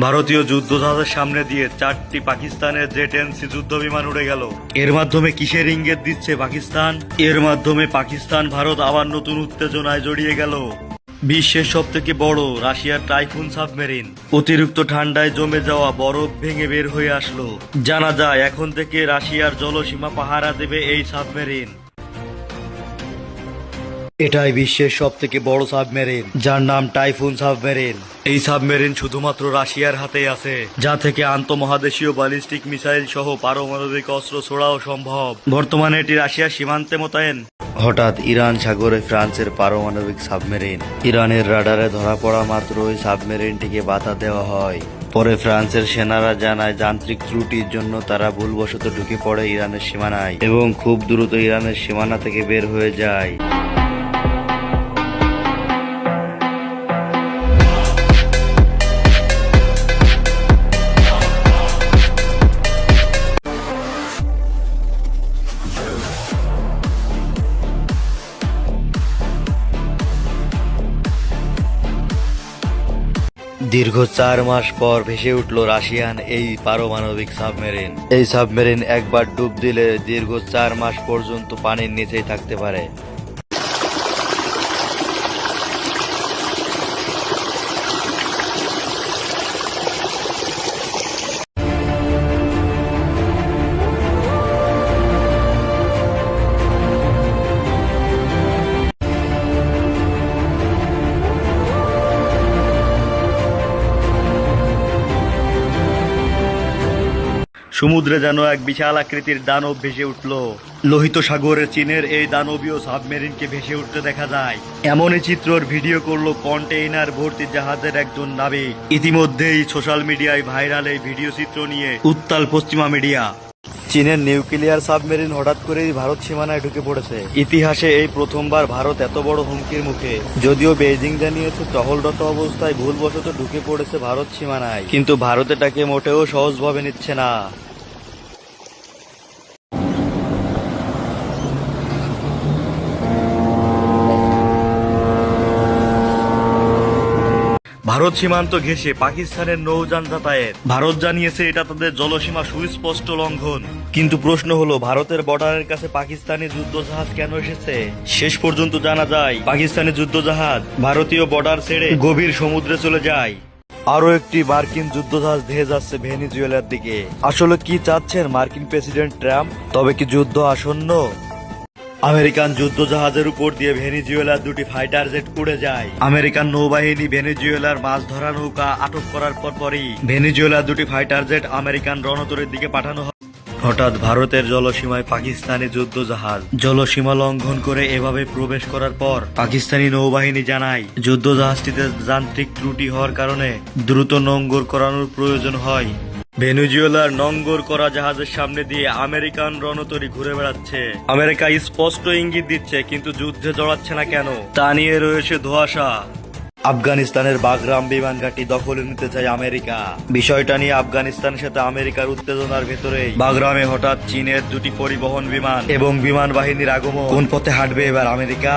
ভারতীয় যুদ্ধজাহাজের সামনে দিয়ে চারটি পাকিস্তানের জেট এনসি যুদ্ধ বিমান উড়ে গেল। এর মাধ্যমে কিসের ইঙ্গিত দিচ্ছে পাকিস্তান? এর মাধ্যমে পাকিস্তান, ভারত আবার নতুন উত্তেজনায় জড়িয়ে গেল। বিশ্বের সব থেকে বড় রাশিয়ার টাইফুন সাবমেরিন। অতিরিক্ত ঠান্ডায় জমে যাওয়া বরফ ভেঙে বের হয়ে আসলো। জানা যায়, এখন থেকে রাশিয়ার জলসীমা পাহারা দেবে এই সাবমেরিন। এটাই বিশ্বের সব থেকে বড় সাবমেরিন, যার নাম টাইফুন সাবমেরিন। এই সাবমেরিন শুধুমাত্র রাশিয়ার হাতে আছে, যা থেকে আন্তঃমহাদেশীয় ব্যালিস্টিক মিসাইল সহ পারমাণবিক অস্ত্র ছোড়াও সম্ভব। বর্তমানে এটি রাশিয়ার সীমান্তে মোতায়েন। হঠাৎ ইরান সাগরে ফ্রান্সের পারমাণবিক সাবমেরিন। ইরানের রাডারে ধরা পড়া মাত্র ওই সাবমেরিনটিকে বাধা দেওয়া হয়। পরে ফ্রান্সের সেনারা জানায় যান্ত্রিক ত্রুটির জন্য তারা ভুলবশত ঢুকে পড়ে ইরানের সীমানায় এবং খুব দ্রুত ইরানের সীমানা থেকে বের হয়ে যায়। দীর্ঘ চার মাস পর ভেসে উঠল রাশিয়ান এই পারমাণবিক সাবমেরিন। এই সাবমেরিন একবার ডুব দিলে দীর্ঘ চার মাস পর্যন্ত পানির নিচেই থাকতে পারে। সমুদ্রে যেন এক বিশাল আকৃতির দানব ভেসে উঠল। লোহিত সাগরের চীনের এই দানবীয় সাবমেরিনকে ভেসে উঠতে দেখা যায়। এমনই চিত্রর ভিডিও করল কন্টেইনার ভর্তি জাহাজের একজন নাবিক। ইতিমধ্যেই সোশ্যাল মিডিয়ায় ভাইরাল এই ভিডিও চিত্র নিয়ে উত্তাল পশ্চিমা মিডিয়া। চীনের নিউক্লিয়ার সাবমেরিন হঠাৎ করেই ভারত সীমানায় ঢুকে পড়েছে। ইতিহাসে এই প্রথমবার ভারত এত বড় হুমকির মুখে। যদিও বেজিং জানিয়েছে, টহলরত অবস্থায় ভুলবশত ঢুকে পড়েছে ভারত সীমানায়। কিন্তু ভারত এটাকে মোটেও সহজভাবে নিচ্ছে না। ভারত সীমান্ত ঘেঁষে পাকিস্তানের নৌযান যাতায়াত ভারত জানিয়েছে এটা তাদের জলসীমা সুস্পষ্ট লঙ্ঘন। কিন্তু প্রশ্ন হলো, ভারতের বর্ডারের কাছে পাকিস্তানি যুদ্ধজাহাজ কেন এসেছে? শেষ পর্যন্ত জানা যায়, পাকিস্তানি যুদ্ধজাহাজ ভারতীয় বর্ডার ছেড়ে গভীর সমুদ্রে চলে যায়। আরও একটি মার্কিন যুদ্ধজাহাজ ধেয়ে যাচ্ছে ভেনিজুয়েলার দিকে। আসলে কি চাচ্ছেন মার্কিন প্রেসিডেন্ট ট্রাম্প? তবে কি যুদ্ধ আসন্ন? আমেরিকান যুদ্ধজাহাজের উপর দিয়ে ভেনিজুয়েলার দুটি ফাইটার জেট উড়ে যায়। আমেরিকান নৌবাহিনী ভেনিজুয়েলার মাছ ধরা নৌকা আটক করার পর পরই ভেনিজুয়েলার দুটি ফাইটার জেট আমেরিকান রণতরের দিকে পাঠানো হয়। হঠাৎ ভারতের জলসীমায় পাকিস্তানি যুদ্ধজাহাজ জলসীমা লঙ্ঘন করে এভাবে প্রবেশ করার পর পাকিস্তানি নৌবাহিনী জানায়, যুদ্ধজাহাজটিতে যান্ত্রিক ত্রুটি হওয়ার কারণে দ্রুত নোঙ্গর করানোর প্রয়োজন হয়। ভেনেজুয়েলার নঙ্গর করা জাহাজের সামনে দিয়ে আমেরিকান রণতরী ঘুরে বেড়াচ্ছে। আমেরিকা স্পষ্ট ইঙ্গিত দিচ্ছে, কিন্তু যুদ্ধে জড়াচ্ছে না কেন? তা নিয়ে রয়েছে ধোয়াশা। আফগানিস্তানের বাগরাম বিমান ঘাঁটি দখলে নিতে চায় আমেরিকা। বিষয়টা নিয়ে আফগানিস্তানের সাথে আমেরিকার উত্তেজনার ভেতরেই। বাগরামে হঠাৎ চীনের দুটি পরিবহন বিমান এবং বিমান বাহিনীর আগমন। কোন পথে হাঁটবে এবার আমেরিকা?